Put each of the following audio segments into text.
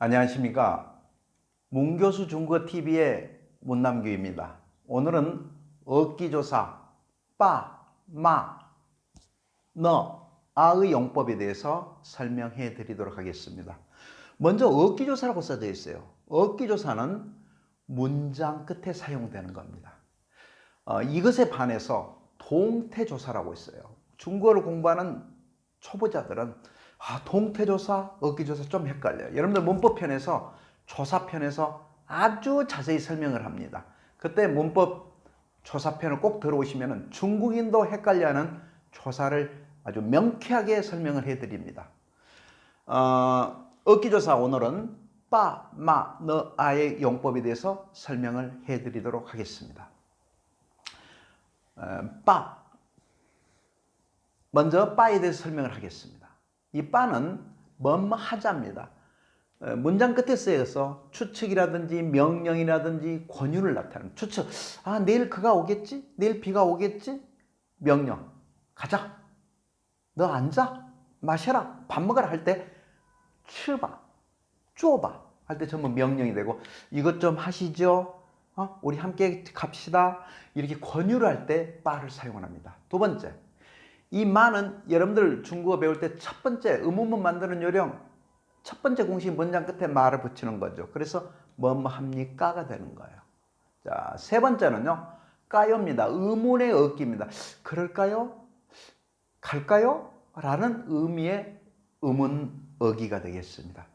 안녕하십니까. 문교수 중국어TV의 문남규입니다. 오늘은 어기조사 빠, 마, 너, 아의 용법에 대해서 설명해 드리도록 하겠습니다. 먼저 어기조사라고 써져 있어요. 어기조사는 문장 끝에 사용되는 겁니다. 어, 이것에 반해서 동태조사라고 있어요. 중국어를 공부하는 초보자들은 아, 동태조사, 어기조사 좀 헷갈려요. 여러분들 문법편에서 조사편에서 아주 자세히 설명을 합니다. 그때 문법 조사편을 꼭 들어오시면 중국인도 헷갈려하는 조사를 아주 명쾌하게 설명을 해드립니다. 어, 어기조사 오늘은 빠, 마, 너, 아의 용법에 대해서 설명을 해드리도록 하겠습니다. 어, 빠 먼저 빠에 대해서 설명을 하겠습니다. 이 빠는 뭐뭐 하자입니다. 어, 문장 끝에 쓰여서 추측이라든지 명령이라든지 권유를 나타내는 추측. 아, 내일 그가 오겠지? 내일 비가 오겠지? 명령. 가자. 너 앉아. 마셔라. 밥 먹어라 할때 칠봐. 쪼봐. 할때 전부 명령이 되고 이것 좀 하시죠. 어? 우리 함께 갑시다. 이렇게 권유를 할 때 빠를 사용합니다. 두 번째. 이 마는 여러분들 중국어 배울 때 첫 번째 의문문 만드는 요령 첫 번째 공식 문장 끝에 말을 붙이는 거죠. 그래서 뭐뭐 합니까가 되는 거예요. 자, 세 번째는요. 까요입니다. 의문의 어기입니다. 그럴까요? 갈까요? 라는 의미의 의문 어기가 되겠습니다.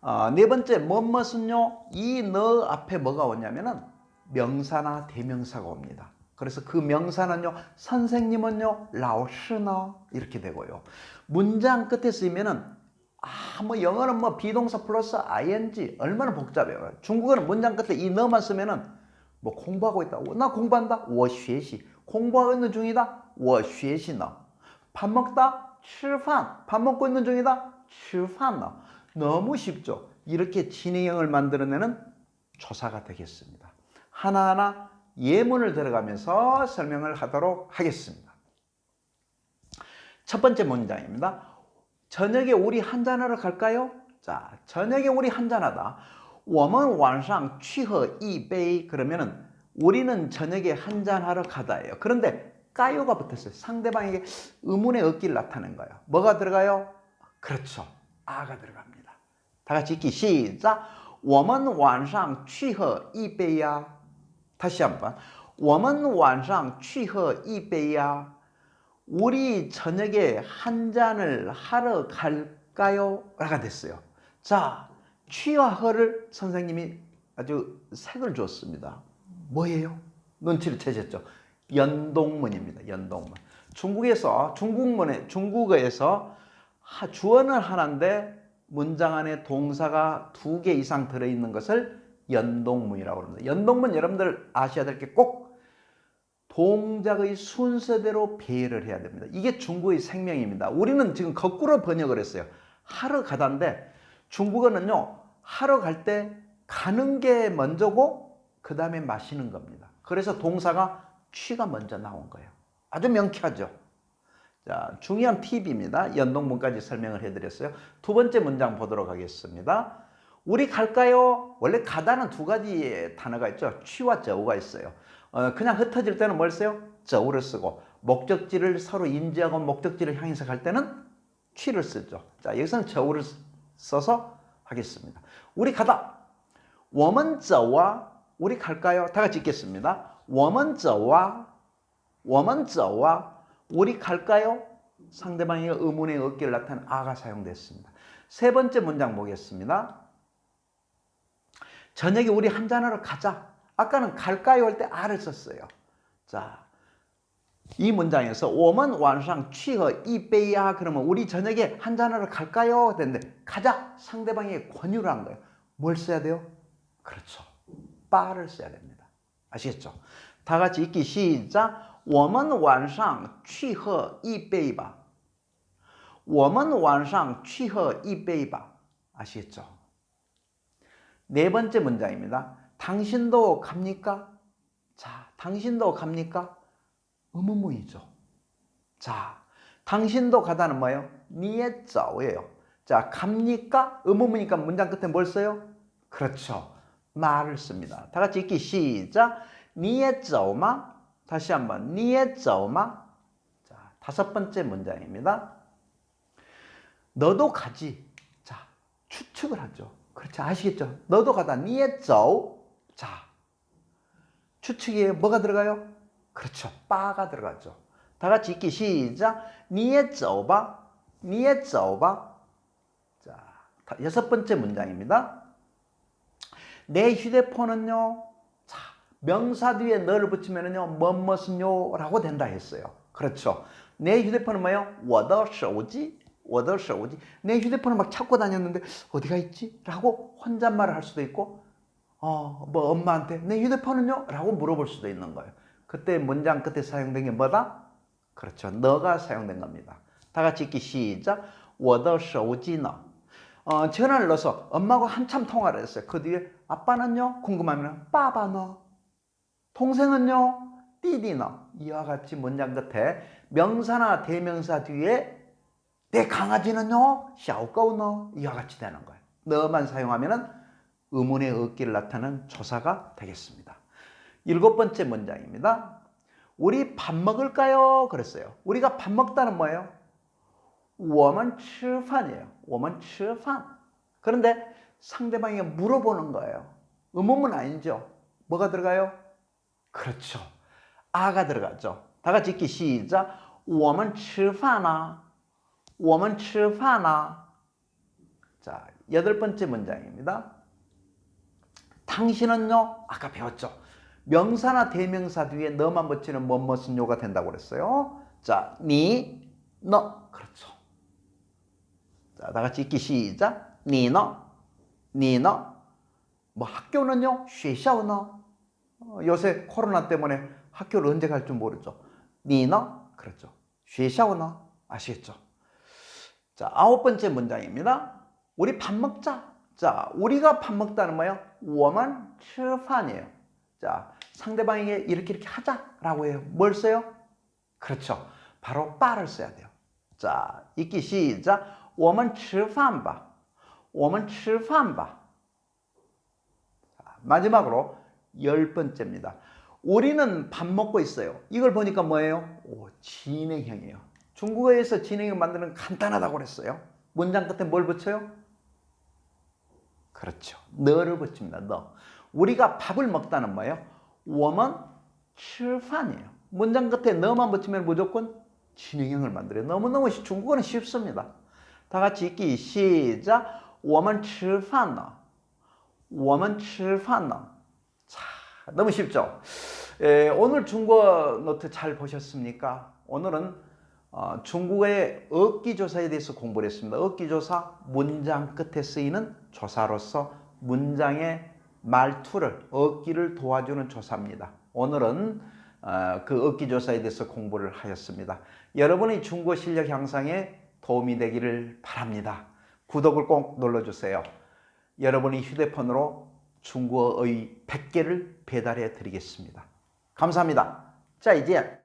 아, 네 번째 뭐뭇은요. 이 너 앞에 뭐가 오냐면은 명사나 대명사가 옵니다. 그래서 그 명사는요, 선생님은요, 라오스너 이렇게 되고요. 문장 끝에 쓰이면은 아, 뭐 영어는 뭐 비동사 플러스 ing 얼마나 복잡해요. 중국어는 문장 끝에 이 너만 쓰면은 뭐 공부하고 있다. 나 공부한다. 我学习. 공부하고 있는 중이다. 我学习呢.밥 먹다. 吃饭. 밥 먹고 있는 중이다. 吃饭呢. 너무 쉽죠. 이렇게 진행형을 만들어내는 조사가 되겠습니다. 하나하나 예문을 들어가면서 설명을 하도록 하겠습니다. 첫 번째 문장입니다. 저녁에 우리 한잔하러 갈까요? 자, 저녁에 우리 한잔하다. 我们晚上去喝一杯 그러면은 우리는 저녁에 한잔하러 가다예요. 그런데 까요가 붙었어요. 상대방에게 의문의 어기를 나타낸 거예요. 뭐가 들어가요? 그렇죠. 아가 들어갑니다. 다 같이 읽기 시작. 我们晚上去喝一杯呀. 다시 한번. 我们晚上去喝一杯呀. 우리 저녁에 한 잔을 하러 갈까요? 라가 됐어요. 자, 취와 허를 선생님이 아주 색을 줬습니다. 뭐예요? 눈치를 채셨죠? 연동문입니다. 연동문. 중국에서 중국문에 중국어에서 주어는 하나인데 문장 안에 동사가 두 개 이상 들어 있는 것을 연동문이라고 합니다. 연동문 여러분들 아셔야 될 게 꼭 동작의 순서대로 배열을 해야 됩니다. 이게 중국의 생명입니다. 우리는 지금 거꾸로 번역을 했어요. 하러 가다인데 중국어는요. 하러 갈 때 가는 게 먼저고 그 다음에 마시는 겁니다. 그래서 동사가 취가 먼저 나온 거예요. 아주 명쾌하죠. 자, 중요한 팁입니다. 연동문까지 설명을 해드렸어요. 두 번째 문장 보도록 하겠습니다. 우리 갈까요? 원래 가다는 두 가지 단어가 있죠. 취와 저우가 있어요. 어, 그냥 흩어질 때는 뭘 써요? 저우를 쓰고 목적지를 서로 인지하고 목적지를 향해서 갈 때는 취를 쓰죠. 자, 여기서는 저우를 써서 하겠습니다. 우리 가다. 워먼저와 우리 갈까요? 다 같이 읽겠습니다. 워먼저와 워먼저와 우리 갈까요? 상대방의 의문의 어깨를 나타낸 아가 사용됐습니다. 세 번째 문장 보겠습니다. 저녁에 우리 한잔하러 가자. 아까는 갈까요 할 때 아를 썼어요. 자, 이 문장에서 我们晚上去喝一杯呀 그러면 우리 저녁에 한잔하러 갈까요? 됐는데 가자. 상대방에게 권유를 한 거예요. 뭘 써야 돼요? 그렇죠. 빠를 써야 됩니다. 아시겠죠? 다 같이 읽기 시작. 我们晚上去喝一杯吧.我们晚上去喝一杯吧. 아시겠죠? 네 번째 문장입니다. 당신도 갑니까? 자, 당신도 갑니까? 의문문이죠. 자, 당신도 가다는 뭐예요? 니에짜오예요. 자, 갑니까? 의문문이니까 문장 끝에 뭘 써요? 그렇죠. 말을 씁니다. 다 같이 읽기 시작. 니에짜오마. 다시 한번 니에짜오마. 자, 다섯 번째 문장입니다. 너도 가지. 자, 추측을 하죠. 그렇지 아시겠죠? 너도 가다. 你也走. 자, 추측에 뭐가 들어가요? 그렇죠. 빠가 들어가죠. 다 같이 읽기 시작. 你也走吧.你也走吧. 자, 다- 여섯 번째 문장입니다. 내 휴대폰은요. 자, 명사 뒤에 너를 붙이면은요. 뭐뭇은요 라고 된다 했어요. 그렇죠. 내 휴대폰은 뭐예요? 我的手机. 我的手机. 내 휴대폰을 막 찾고 다녔는데 어디가 있지? 라고 혼잣말을 할 수도 있고 어, 뭐 엄마한테 내 휴대폰은요? 라고 물어볼 수도 있는 거예요. 그때 문장 끝에 사용된 게 뭐다? 그렇죠. 너가 사용된 겁니다. 다 같이 읽기 시작. 我的手机呢? 어, 전화를 넣어서 엄마하고 한참 통화를 했어요. 그 뒤에 아빠는요? 궁금하면 빠바너. 동생은요? 띠디너. 이와 같이 문장 끝에 명사나 대명사 뒤에 내 강아지는요? 샤오꺼우너. 이와 같이 되는 거예요. 너만 사용하면은 의문의 얻기를 나타내는 조사가 되겠습니다. 일곱 번째 문장입니다. 우리 밥 먹을까요? 그랬어요. 우리가 밥 먹다는 뭐예요? 我们吃饭이에요. 我们吃饭. 그런데 상대방이 물어보는 거예요. 의문문 아니죠? 뭐가 들어가요? 그렇죠. 아가 들어가죠. 다 같이 읽기 시작. 我们吃饭啊. 我们吃饭啊. 자, 여덟 번째 문장입니다. 당신은요, 아까 배웠죠. 명사나 대명사 뒤에 너만 붙이는 뭐뭇은 요가 된다고 그랬어요. 자, 니, 너. 그렇죠. 자, 다 같이 읽기 시작. 니, 너. 니, 너. 뭐 학교는요, 学校呢. 어, 요새 코로나 때문에 학교를 언제 갈 줄 모르죠. 니, 너. 그렇죠. 学校呢. 아시겠죠? 자, 아홉 번째 문장입니다. 우리 밥 먹자. 자, 우리가 밥 먹다는 뭐예요? 워만 칠판이에요. 자, 상대방에게 이렇게 이렇게 하자라고 해요. 뭘 써요? 그렇죠. 바로 빠를 써야 돼요. 자, 읽기 시작. 워만 칠판바. 워만 칠판바. 마지막으로 열 번째입니다. 우리는 밥 먹고 있어요. 이걸 보니까 뭐예요? 오, 진행형이에요. 중국어에서 진행형 만드는 간단하다고 그랬어요. 문장 끝에 뭘 붙여요? 그렇죠. 너를 붙입니다. 너. 우리가 밥을 먹다는 뭐예요? 我们吃饭이에요. 문장 끝에 너만 붙이면 무조건 진행형을 만들어요. 너무너무 쉬- 중국어는 쉽습니다. 다 같이 읽기 시작. 我们吃饭呢.我们吃饭呢. 자, 너무 쉽죠? 에, 오늘 중국어 노트 잘 보셨습니까? 오늘은 어, 중국어의 어기 조사에 대해서 공부를 했습니다. 어기 조사 문장 끝에 쓰이는 조사로서 문장의 말투를 어기를 도와주는 조사입니다. 오늘은 어, 그 어기 조사에 대해서 공부를 하였습니다. 여러분의 중국어 실력 향상에 도움이 되기를 바랍니다. 구독을 꼭 눌러주세요. 여러분의 휴대폰으로 중국어의 100개를 배달해 드리겠습니다. 감사합니다. 자, 이제